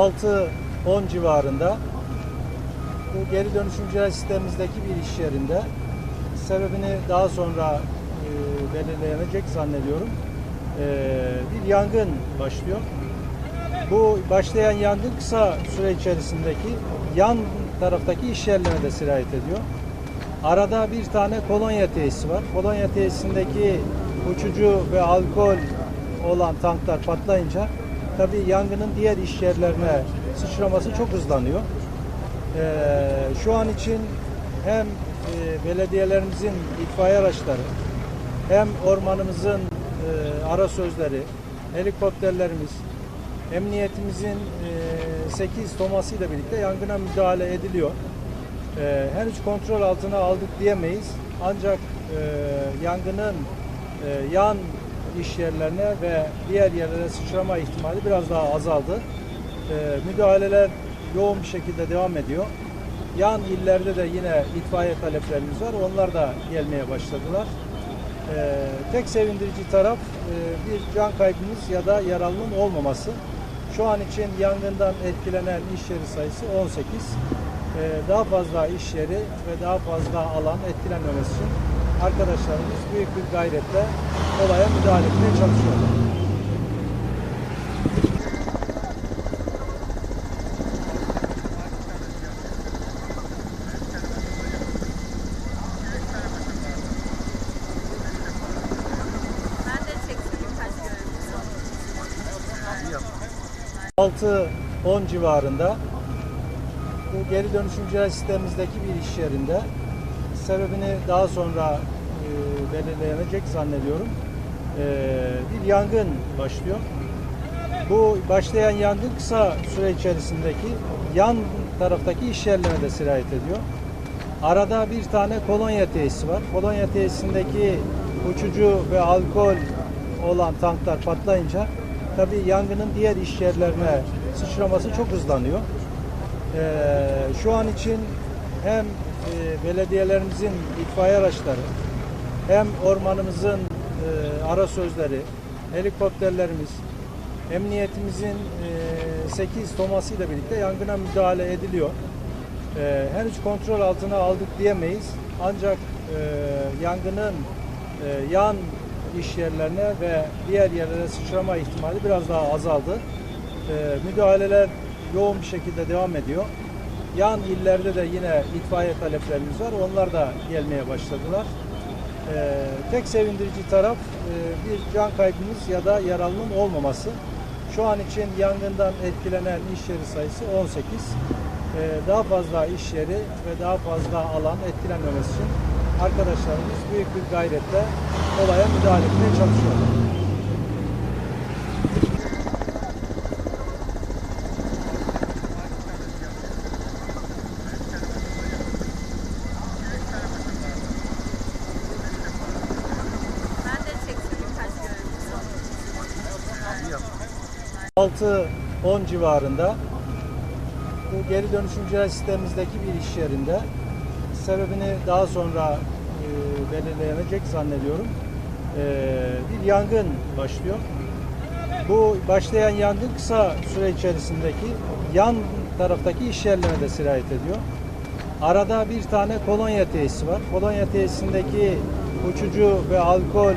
6-10 civarında bu geri dönüşümcüler sistemimizdeki bir iş yerinde sebebini daha sonra e, belirlenecek zannediyorum. E, bir yangın başlıyor. Bu başlayan yangın kısa süre içerisindeki yan taraftaki iş yerlerine de sirayet ediyor. Arada bir tane kolonya tesisi var. Kolonya tesisindeki uçucu ve alkol olan tanklar patlayınca tabii yangının diğer iş yerlerine sıçraması çok hızlanıyor. Ee, şu an için hem e, belediyelerimizin itfaiye araçları hem ormanımızın e, ara sözleri, helikopterlerimiz, emniyetimizin e, 8 tomasıyla birlikte yangına müdahale ediliyor. E, henüz kontrol altına aldık diyemeyiz. Ancak e, yangının e, yan iş yerlerine ve diğer yerlere sıçrama ihtimali biraz daha azaldı. E, müdahaleler yoğun bir şekilde devam ediyor. Yan illerde de yine itfaiye taleplerimiz var. Onlar da gelmeye başladılar. Ee, tek sevindirici taraf e, bir can kaybımız ya da yaralının olmaması. Şu an için yangından etkilenen iş yeri sayısı 18. Ee, daha fazla iş yeri ve daha fazla alan etkilenmemesi için arkadaşlarımız büyük bir gayretle olaya müdahale etmeye çalışıyorlar. Görüntüsü. 6-10 civarında bu geri dönüşümcüler sistemimizdeki bir iş yerinde sebebini daha sonra e, belirlenecek zannediyorum. E, bir yangın başlıyor. Bu başlayan yangın kısa süre içerisindeki yan taraftaki iş yerlerine de sirayet ediyor. Arada bir tane kolonya tesisi var. Kolonya tesisindeki uçucu ve alkol olan tanklar patlayınca tabii yangının diğer iş yerlerine sıçraması çok hızlanıyor. Ee, şu an için hem e, belediyelerimizin itfaiye araçları hem ormanımızın e, ara sözleri, helikopterlerimiz, emniyetimizin e, 8 tomasıyla birlikte yangına müdahale ediliyor. E, henüz kontrol altına aldık diyemeyiz. Ancak e, yangının e, şu an için hem e, belediyelerimizin itfaiye araçları hem ormanımızın e, ara sözleri, helikopterlerimiz, emniyetimizin e, 8 tomasıyla birlikte yangına müdahale ediliyor. E, henüz kontrol altına aldık diyemeyiz. Ancak e, yangının e, yan iş yerlerine ve diğer yerlere sıçrama ihtimali biraz daha azaldı. E, müdahaleler yoğun bir şekilde devam ediyor. Yan illerde de yine itfaiye taleplerimiz var. Onlar da gelmeye başladılar. Ee, tek sevindirici taraf e, bir can kaybımız ya da yaralının olmaması. Şu an için yangından etkilenen iş yeri sayısı 18. Ee, daha fazla iş yeri ve daha fazla alan etkilenmemesi için arkadaşlarımız büyük bir gayretle olaya müdahale etmeye çalışıyorlar. 6-10 civarında bu geri dönüşümcüler sistemimizdeki bir iş yerinde sebebini daha sonra e, belirlenecek zannediyorum. E, bir yangın başlıyor. Bu başlayan yangın kısa süre içerisindeki yan taraftaki iş yerlerine de sirayet ediyor. Arada bir tane kolonya tesisi var. Kolonya tesisindeki uçucu ve alkol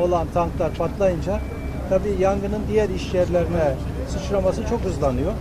olan tanklar patlayınca tabii yangının diğer iş yerlerine sıçraması çok hızlanıyor.